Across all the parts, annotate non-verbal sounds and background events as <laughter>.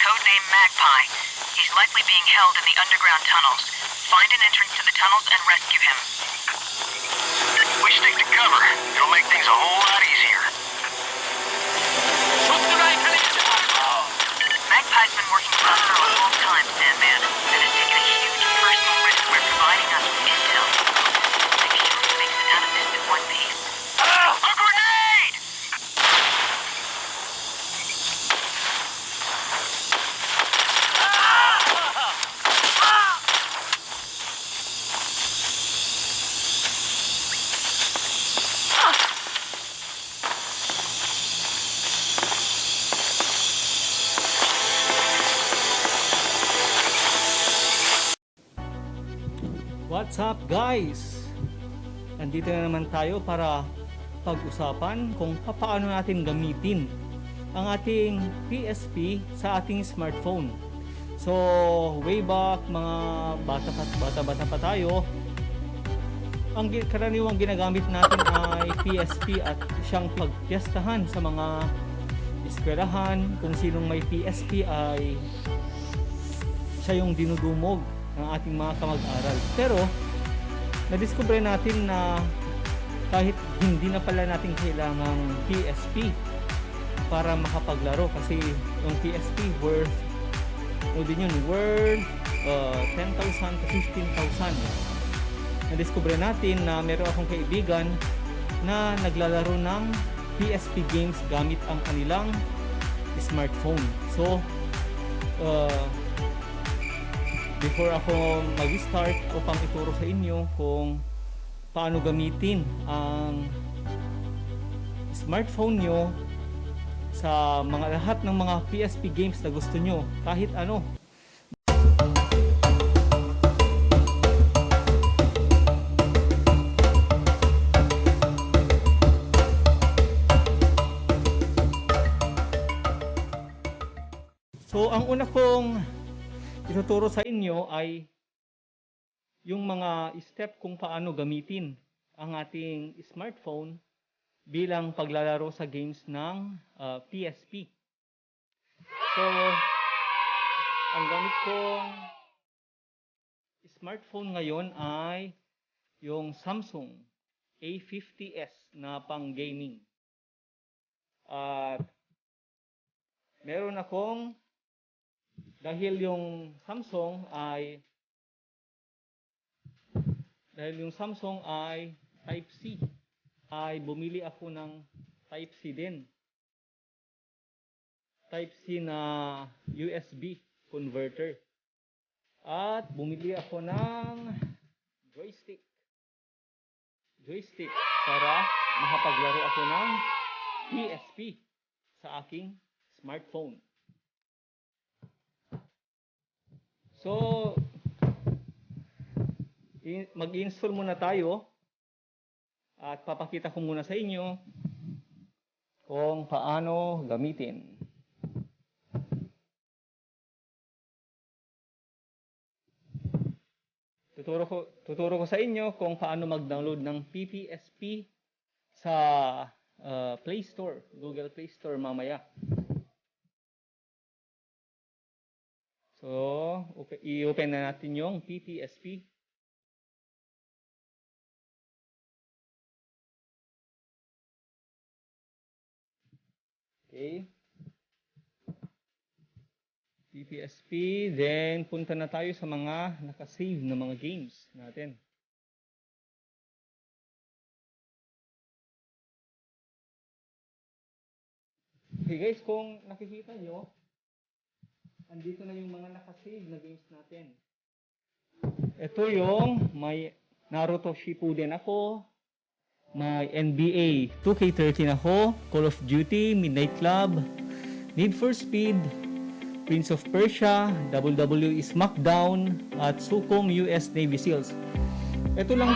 codename Magpie. He's likely being held in the underground tunnels. Find an entrance to the tunnels and rescue him. We stick to cover. It'll make things a whole lot easier. Magpie's been working for us for a long time, Sandman, What's up guys? Nandito na naman tayo para pag-usapan kung paano natin gamitin ang ating PSP sa ating smartphone. So, way back mga bata pa, bata, bata pa tayo, ang karaniwang ginagamit natin ay PSP at siyang pagpiestahan sa mga eskwelahan. Kung sinong may PSP ay siya yung dinudumog ng ating mga kamag-aral. Pero, nadiskubre natin na kahit hindi na pala natin kailangang PSP para makapaglaro kasi yung PSP worth o din yun, worth uh, 10,000 to 15,000. Nadiskubre natin na meron akong kaibigan na naglalaro ng PSP games gamit ang kanilang smartphone. So, uh, before ako mag-start upang ituro sa inyo kung paano gamitin ang smartphone nyo sa mga lahat ng mga PSP games na gusto nyo kahit ano. So ang una kong ituturo sa inyo ay yung mga step kung paano gamitin ang ating smartphone bilang paglalaro sa games ng uh, PSP. So, ang gamit kong smartphone ngayon ay yung Samsung A50s na pang gaming. At meron akong dahil yung Samsung ay dahil yung Samsung ay Type C ay bumili ako ng Type C din. Type C na USB converter. At bumili ako ng joystick. Joystick para makapaglaro ako ng PSP sa aking smartphone. So, mag-install muna tayo at papakita ko muna sa inyo kung paano gamitin. Tuturo ko, tuturo ko sa inyo kung paano mag-download ng PPSP sa uh, Play Store, Google Play Store mamaya. So, open- i-open na natin yung PPSP. Okay. PPSP, then punta na tayo sa mga nakasave na mga games natin. Okay guys, kung nakikita nyo, andito na yung mga nakasave na games natin. Ito yung may Naruto Shippuden ako, may NBA 2K13 ako, Call of Duty, Midnight Club, Need for Speed, Prince of Persia, WWE SmackDown, at Sukom US Navy SEALs. Ito lang,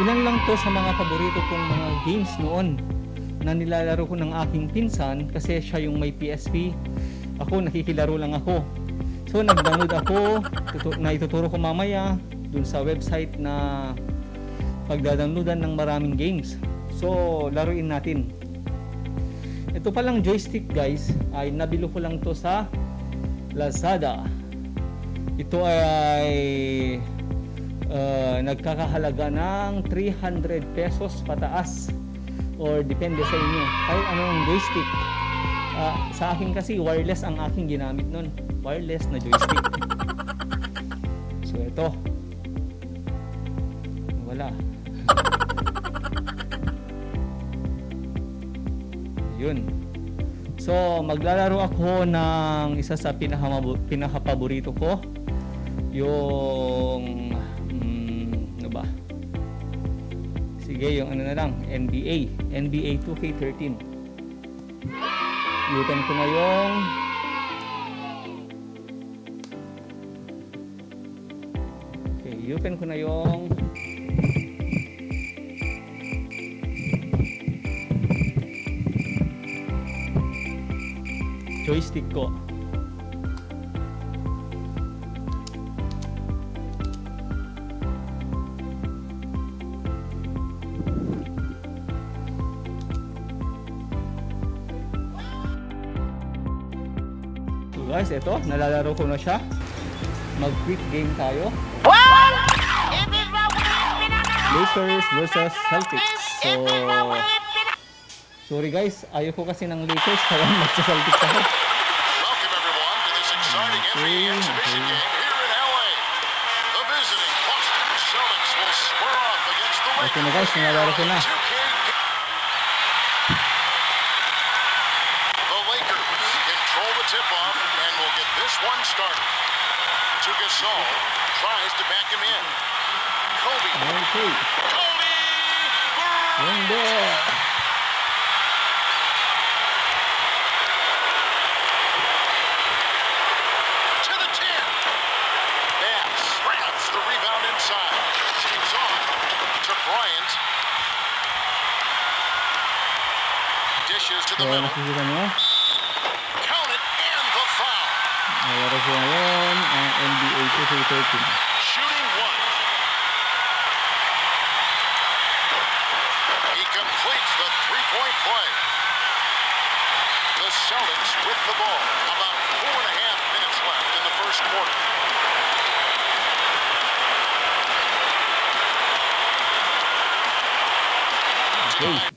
ilan lang to sa mga paborito kong mga games noon na nilalaro ko ng aking pinsan kasi siya yung may PSP. Ako, nakikilaro lang ako. So, nag-download ako tutu- na ituturo ko mamaya dun sa website na pagdadownloadan ng maraming games. So, laruin natin. Ito palang joystick guys, ay nabilo ko lang to sa Lazada. Ito ay uh, nagkakahalaga ng 300 pesos pataas or depende sa inyo. Kahit anong joystick. Ah, sa akin kasi wireless ang aking ginamit nun. Wireless na joystick. <laughs> So ito. Wala. Yun. So, maglalaro ako ng isa sa pinakapaborito ko. Yung mm, ano ba? Sige, yung ano na lang, NBA, NBA 2K13. Yutan ko na yung Okay, yutan ko na yung joystick ko. Guys, ito, nalalaro ko na siya. Mag-quick game tayo. Lakers versus Celtics. So, sorry guys, ayaw ko kasi ng Lakers kaya magsa-Celtics ako. Welcome everyone to this exciting NBA exhibition game one started. To Gasol tries to back him in. Kobe. Kobe Bryant. Hindi. to the 10. Bass grabs the rebound inside. Takes off to Bryant. Dishes to the middle. Ko ngayon ang NBA 2K13. Shooting one. He completes the three-point play. The Celtics with the ball. About four and a half minutes left in the first quarter. Okay.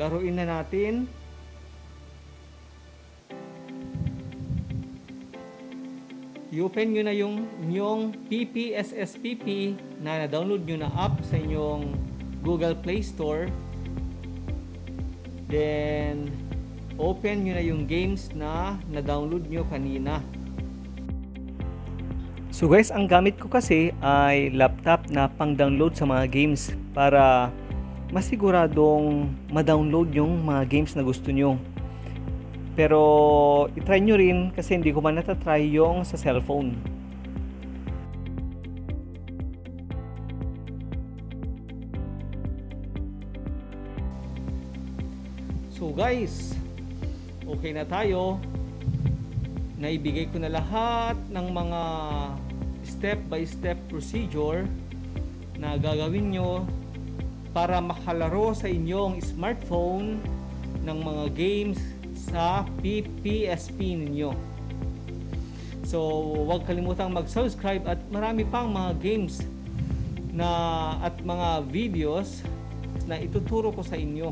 Laruin na natin. I-open nyo na yung inyong PPSSPP na na-download nyo na app sa inyong Google Play Store. Then, open nyo na yung games na na-download nyo kanina. So guys, ang gamit ko kasi ay laptop na pang-download sa mga games para masiguradong ma-download yung mga games na gusto nyo. Pero itry nyo rin kasi hindi ko man natatry yung sa cellphone. So guys, okay na tayo. Naibigay ko na lahat ng mga step by step procedure na gagawin nyo para makalaro sa inyong smartphone ng mga games sa PPSP ninyo. So, huwag kalimutang mag-subscribe at marami pang mga games na at mga videos na ituturo ko sa inyo.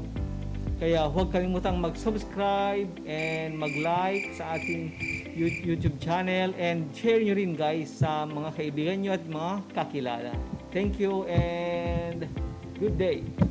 Kaya huwag kalimutang mag-subscribe and mag-like sa ating You- YouTube channel and share nyo rin guys sa mga kaibigan nyo at mga kakilala. Thank you and good day!